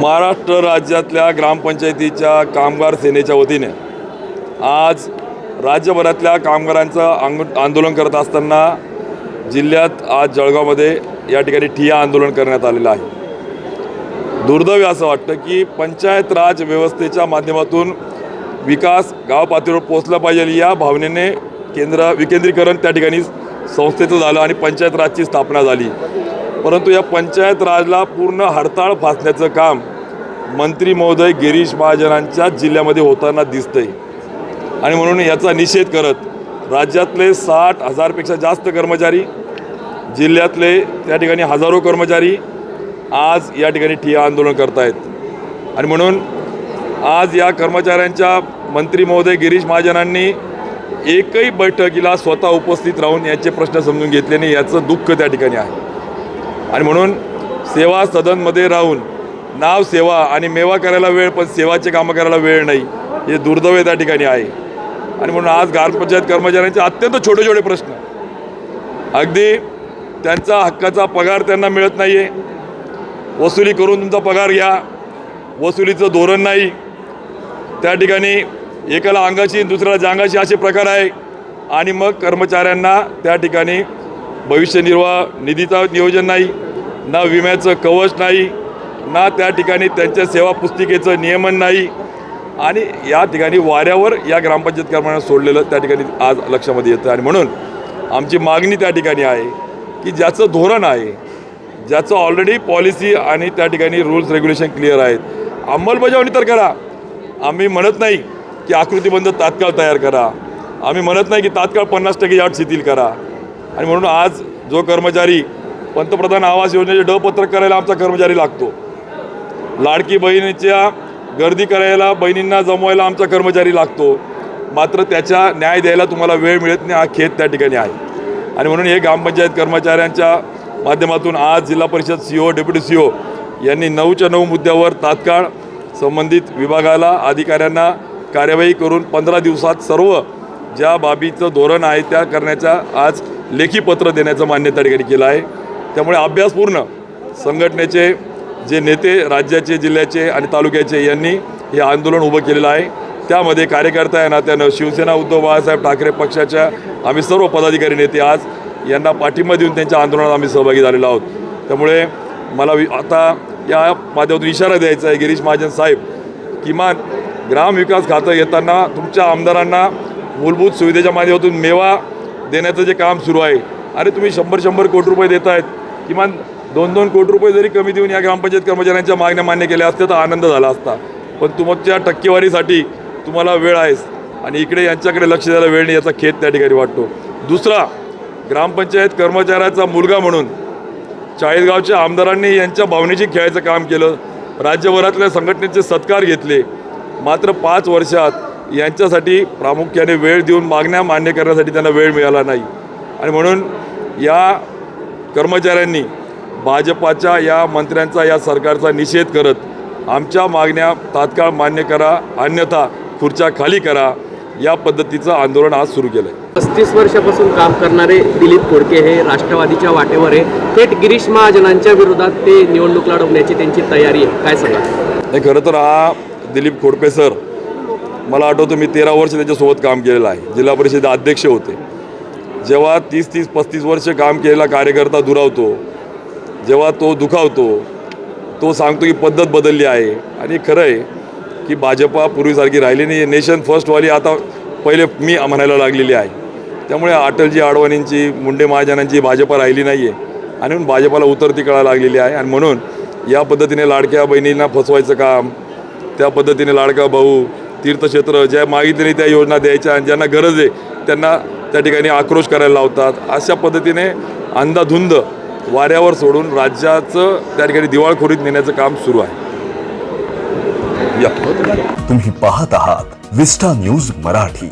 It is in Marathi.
महाराष्ट्र राज्यातल्या ग्रामपंचायतीच्या कामगार सेनेच्या वतीने आज राज्यभरातल्या कामगारांचं आंग आंदोलन करत असताना जिल्ह्यात आज जळगावमध्ये या ठिकाणी ठिया आंदोलन करण्यात आलेलं आहे. दुर्दैवी असं वाटतं की पंचायत राज व्यवस्थेच्या माध्यमातून विकास गाव पातळीवर पोचला पाहिजे या भावनेने केंद्र विकेंद्रीकरण त्या ठिकाणी संस्थेचं झालं आणि पंचायत राजची स्थापना झाली. परंतु या पंचायत राजला पूर्ण हडताळ फासण्याचं काम मंत्री महोदय गिरीश महाजनांच्या जिल्ह्यामध्ये होताना दिसतंय. आणि म्हणून याचा निषेध करत राज्यातले साठ हजारपेक्षा जास्त कर्मचारी जिल्ह्यातले त्या ठिकाणी हजारो कर्मचारी आज या ठिकाणी ठिय्या आंदोलन करतायत. आणि म्हणून आज या कर्मचाऱ्यांच्या मंत्री महोदय गिरीश महाजनांनी एकही बैठकीला स्वतः उपस्थित राहून यांचे प्रश्न समजून घेतले नाही याचं दुःख त्या ठिकाणी आहे. आणि म्हणून सेवा सदनमध्ये राहून नाव सेवा आणि मेवा करायला वेळ पण सेवाचे कामं करायला वेळ नाही. हे दुर्दैव त्या ठिकाणी आहे. आणि म्हणून आज ग्रामपंचायत कर्मचाऱ्यांचे अत्यंत छोटे छोटे प्रश्न. अगदी त्यांचा हक्काचा पगार त्यांना मिळत नाही आहे वसुली करून तुमचा पगार घ्या. वसुलीचं धोरण नाही. त्या ठिकाणी एकाला अंगाची दुसऱ्याला जांगाची असे प्रकार आहे. आणि मग कर्मचाऱ्यांना त्या ठिकाणी भविष्य निर्वाह निधीचा नियोजन नाही ना विम्याचं कवच नाही ना त्या ठिकाणी त्यांच्या सेवा पुस्तिकेचं नियमन नाही. आणि या ठिकाणी वाऱ्यावर या ग्रामपंचायत कर्मचाऱ्यांना सोडलेलं त्या ठिकाणी आज लक्षामध्ये येतं. आणि म्हणून आमची मागणी त्या ठिकाणी आहे की ज्याचं धोरण आहे ज्याचं ऑलरेडी पॉलिसी आणि त्या ठिकाणी रूल्स रेग्युलेशन क्लिअर आहेत अंमलबजावणी तर करा. आम्ही म्हणत नाही की आकृतीबंध तात्काळ तयार करा. आम्ही म्हणत नाही की तात्काळ पन्नास टक्के याट शिथिल करा. आणि म्हणून आज जो कर्मचारी पंतप्रधान आवास योजनेचे ड पत्रक करायला आमचा कर्मचारी लागतो. लाडकी बहिणीच्या गर्दी करायला बहिणींना जमवायला आमचा कर्मचारी लागतो. मात्र त्याच्या न्याय द्यायला तुम्हाला वेळ मिळत नाही हा खेद त्या ठिकाणी आहे. आणि म्हणून हे ग्रामपंचायत कर्मचाऱ्यांच्या माध्यमातून आज zilla parishad C O deputy C O यांनी नऊच्या नऊ मुद्द्यावर तात्काळ संबंधित विभागाला अधिकाऱ्यांना कार्यवाही करून पंधरा दिवसात सर्व ज्या बाबीचं धोरण आहे त्या करण्याच्या आज लेखी पत्र देण्याचं मान्य त्या ठिकाणी केलं आहे. त्यामुळे अभ्यासपूर्ण संघटनेचे जे नेते राज्याचे जिल्ह्याचे आणि तालुक्याचे यांनी हे आंदोलन उभं केलेलं आहे. त्यामध्ये कार्यकर्ता या नात्यानं शिवसेना उद्धव बाळासाहेब ठाकरे पक्षाच्या आम्ही सर्व पदाधिकारी नेते आज यांना पाठिंबा देऊन त्यांच्या आंदोलनात आम्ही सहभागी झालेलो आहोत. त्यामुळे मला वि आता या माध्यमातून इशारा द्यायचा आहे गिरीश महाजन साहेब किमान ग्रामविकास खातं येताना तुमच्या आमदारांना मूलभूत सुविधेच्या माध्यमातून मेवा देण्याचं जे काम सुरू आहे. अरे तुम्ही शंभर शंभर कोटी रुपये देत आहेत किमान दोन दोन कोटी रुपये जरी कमी देऊन या ग्रामपंचायत कर्मचाऱ्यांच्या मागण्या मान्य केल्या असत्या तर आनंद झाला असता. पण तुमच्या टक्केवारीसाठी तुम्हाला वेळ आहेस आणि इकडे यांच्याकडे लक्ष द्यायला वेळ नाही याचा खेद त्या ठिकाणी वाटतो. दुसरा ग्रामपंचायत कर्मचाऱ्याचा मुलगा म्हणून चाळीसगावच्या आमदारांनी यांच्या भावनेशी खेळायचं काम केलं. राज्यभरातल्या संघटनेचे सत्कार घेतले. मात्र पाच वर्षात यांच्यासाठी प्रामुख्याने वेळ देऊन मागण्या मान्य करण्यासाठी त्यांना वेळ मिळाला नाही. आणि म्हणून या कर्मचाऱ्यांनी भाजपाच्या या मंत्र्यांचा या सरकारचा निषेध करत आमच्या मागण्या तात्काळ मान्य करा अन्यथा खुर्च्या खाली करा या पद्धतीचं आंदोलन आज सुरू केलं आहे पस्तीस वर्षापासून काम करणारे दिलीप खोडके हे राष्ट्रवादीच्या वाटेवर आहे. थेट गिरीश महाजनांच्या विरोधात ते निवडणूक लढवण्याची त्यांची तयारी आहे. काय सांगा नाही खरं तर हा दिलीप खोडपे सर मला आठवतं मी तेरा वर्ष त्याच्यासोबत काम केलेलं आहे. जिल्हा परिषद अध्यक्ष होते. जेव्हा तीस तीस पस्तीस वर्ष काम केलेला कार्यकर्ता दुरावतो जेव्हा तो दुखावतो तो सांगतो की पद्धत बदलली आहे. आणि खरं आहे की भाजपा पूर्वीसारखी राहिली नाही नेशन फर्स्टवाली आता पहिले मी म्हणायला लागलेली आहे. त्यामुळे अटलजी आडवाणींची मुंडे महाजनांची भाजपा राहिली नाही आहे आणि म्हणून भाजपाला उतरती कळा लागलेली आहे. आणि म्हणून या पद्धतीने लाडक्या बहिणींना फसवायचं काम त्या पद्धतीने लाडका भाऊ तीर्थक्षेत्र ज्या मागितलेली त्या योजना द्यायच्या आणि ज्यांना गरज आहे त्यांना त्या ठिकाणी आक्रोश करायला लावतात. अशा पद्धतीने अंधाधुंद वाऱ्यावर सोडून राज्याचं त्या ठिकाणी दिवाळखोरीत नेण्याचं काम सुरू आहे. या. तुम्ही पाहत आहात विस्टा न्यूज मराठी.